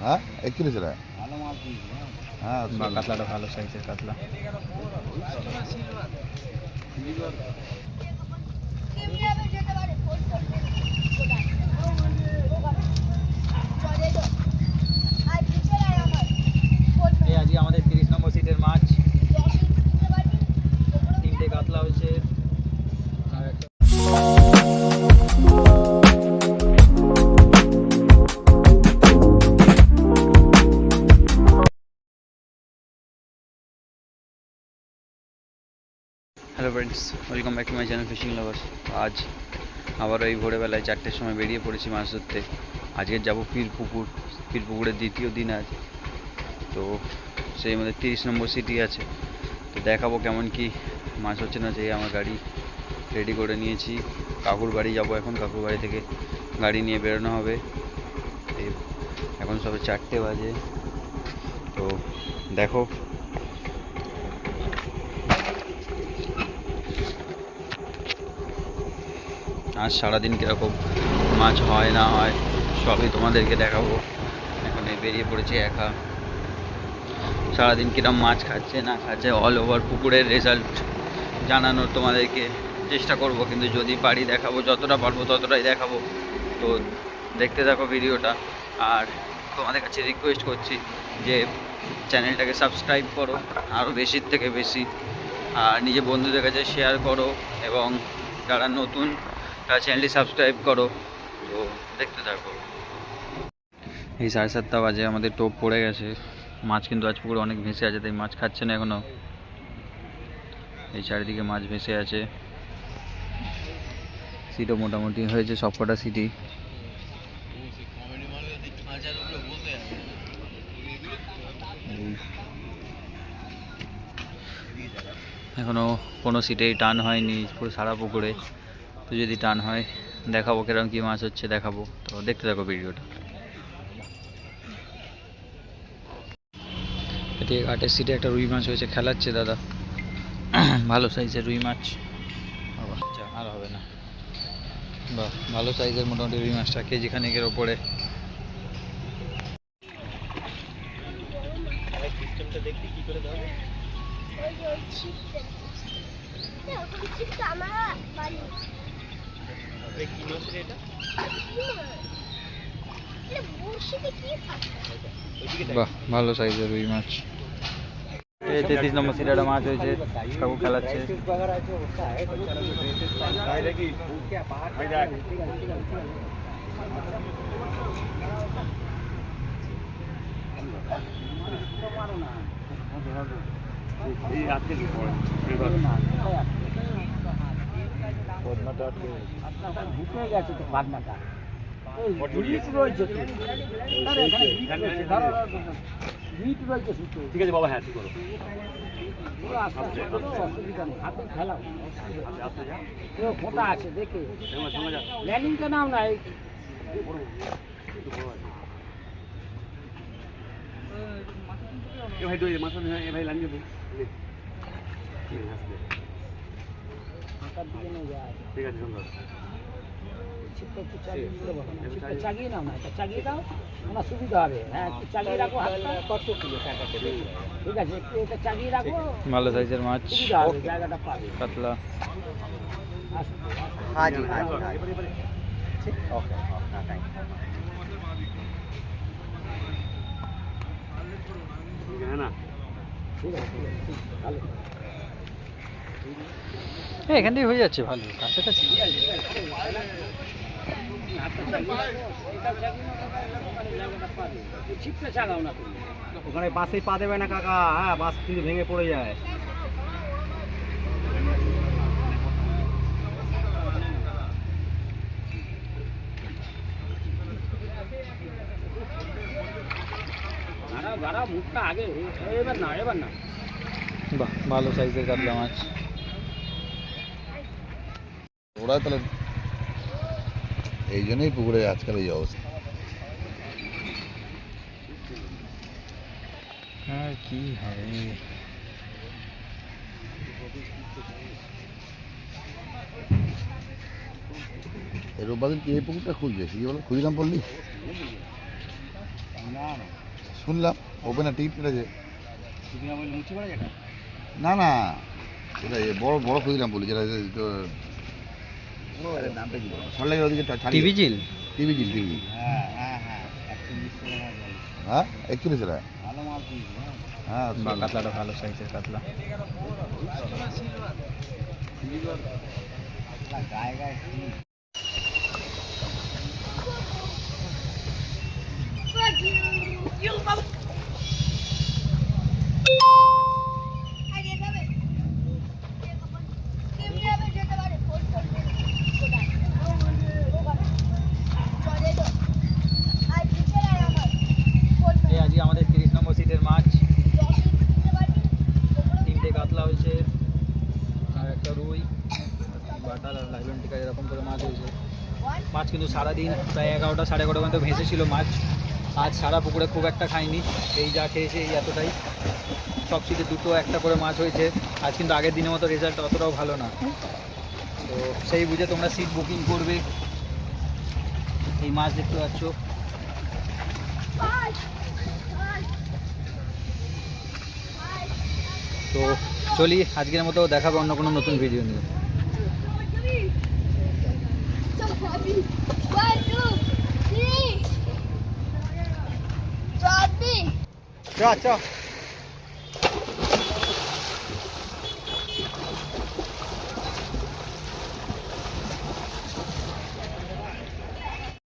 হ্যাঁ? একচল্লিশ টাকা হ্যাঁ বা কাতলাটা ভালো সাইজের কাতলা। Hello friends welcome back to my channel fishing lovers আজ আবার ওই ভোরবেলায় চারটের সময় বেরিয়ে পড়েছি মাছ ধরতে। আজকে যাব পীর পুকুর পীর দ্বিতীয় দিন আজ। তো সেই মধ্যে তিরিশ নম্বর সিটি আছে। তো দেখাবো কেমন কি মাছ হচ্ছে না যে আমার গাড়ি রেডি করে নিয়েছি। কাকুর বাড়ি যাব এখন, কাকুর বাড়ি থেকে গাড়ি নিয়ে বেরোনো হবে। এই এখন সবে চারটে বাজে। তো দেখো আজ সারাদিন কীরকম মাছ হয়, না হয়, সবই তোমাদেরকে দেখাবো। এখন এই বেরিয়ে পড়েছি একা। সারাদিন কিরম মাছ খাচ্ছে, না খাচ্ছে অল ওভার পুকুরের রেজাল্ট জানানোর তোমাদেরকে চেষ্টা করব। কিন্তু যদি পারি দেখাবো, যতটা পারব ততটাই দেখাবো। তো দেখতে থাকো ভিডিওটা। আর তোমাদের কাছে রিকোয়েস্ট করছি যে চ্যানেলটাকে সাবস্ক্রাইব করো আরও বেশির থেকে বেশি। আর নিজের বন্ধুদের কাছে শেয়ার করো এবং যারা নতুন চ্যানেলটি সাবস্ক্রাইব করো। তো দেখতে থাকো। এই সাড়ে সাতটা বাজে, আমাদের টোপ পড়ে গেছে। মাছ কিন্তু আজ পুকুরে অনেক ভেসে আছে, তাই মাছ খাচ্ছে না এখনও। এই চারিদিকে মাছ ভেসে আছে। সিটও মোটামুটি হয়েছে সবকটা সিটি এখনও কোনো সিটেই টান হয়নি, পুরো সারা পুকুরে। তো যদি টান হয় দেখাবো কীরকম কী মাছ হচ্ছে দেখাবো। তো দেখতে থাকো ভিডিওটা। এদিকে ঘাটের সিটে একটা রুই মাছ হয়েছে খেলাচ্ছে দাদা। ভালো সাইজের রুই মাছ। বাবা আর হবে না। বাহ ভালো সাইজের মোটামুটি রুই মাছটা কেজি খানিকের ওপরে। বাহ ভালো সাইজের রুই মাছ। এই তেত্রিশ নম্বর একটা মাছ হয়েছে কাকু খেলাচ্ছে। ঢুকে গেছে তো পাটনাটা হিট রয়েছে তো। শুধু ঠিক আছে বাবা হ্যাঁ ঠিক করো। নেই। ফোঁটা আছে দেখে। ল্যান্ডিংটা নাও না ভাই এ ভাই লাঞ্জে দে ফাঁকার দিকে নিয়ে যায় ঠিক আছে সুন্দর ছিপটা একটু চাগিয়ে দিলে বলো না ছিপটা চাগিয়ে নাও না এটা চাগিয়ে দাও আমার সুবিধা হবে হ্যাঁ একটু চাগিয়ে রাখো হাতটা কত কিলো ঠিক আছে একটু এটা চাগিয়ে রাখো ভালো সাইজের মাছ সুবিধা হবে জায়গাটা পাবে কাতলা আস্তে আস্তে হাজি হাজি হ্যাঁ না ঠিক আছে ঠিক আছে, ঠিক আছে, ভালো হ্যাঁ এখান থেকে হয়ে যাচ্ছে ভালো কাছাকাছি। ওখানে বাসে পা দেবে না কাকা হ্যাঁ বাস কিন্তু ভেঙে পড়ে যায়। দাঁড়াও দাঁড়াও মুখটা আগে এবার না এবার না। বাহ ভালো সাইজের কাতলা মাছ। ওরা তাহলে এই জন্যই পুকুরে আজকাল এই অবস্থা। আর কি হবে? এই রোববার দিন কি এই পুকুরটা খুঁজবে কি বলো? খুঁজলাম বললি? না না। শুনলাম। ওপেনার টিকিট কেটেছে। না না। এটা বড় বড় খুঁজলাম বলি যেটা নামটা ওদিকে টিভি জিল টিভি জিল টিভি হ্যাঁ হ্যাঁ হ্যাঁ বিশ টাকা হ্যাঁ? দিয়েছি হ্যাঁ। হ্যাঁ কাতলাটা ভালো সাইজের কাতলা। গায়ে গায়ে কি? এই আজকে আমাদের তিরিশ নম্বর সিটের মাছ তিনটে কাতলা হয়েছে একটা বাটাল আর লাইভেন টিকা এরকম করে মাছ হয়েছে। মাছ কিন্তু সারাদিন প্রায় এগারোটা, সাড়ে এগারোটা পর্যন্ত ভেসেছিল মাছ। আজ সারা পুকুরে খুব একটা খাইনি। এই যা খেয়েছে, এই এতটাই। সব সিটে দুটো, একটা করে মাছ হয়েছে। আজ কিন্তু আগের দিনের মতো রেজাল্ট অতটাও ভালো না। তো সেই বুঝে তোমরা সিট বুকিং করবে। এই মাছ দেখতে পাচ্ছ। তো চলি আজকের মতো দেখাবো অন্য কোনো নতুন ভিডিও নিয়ে. চ চ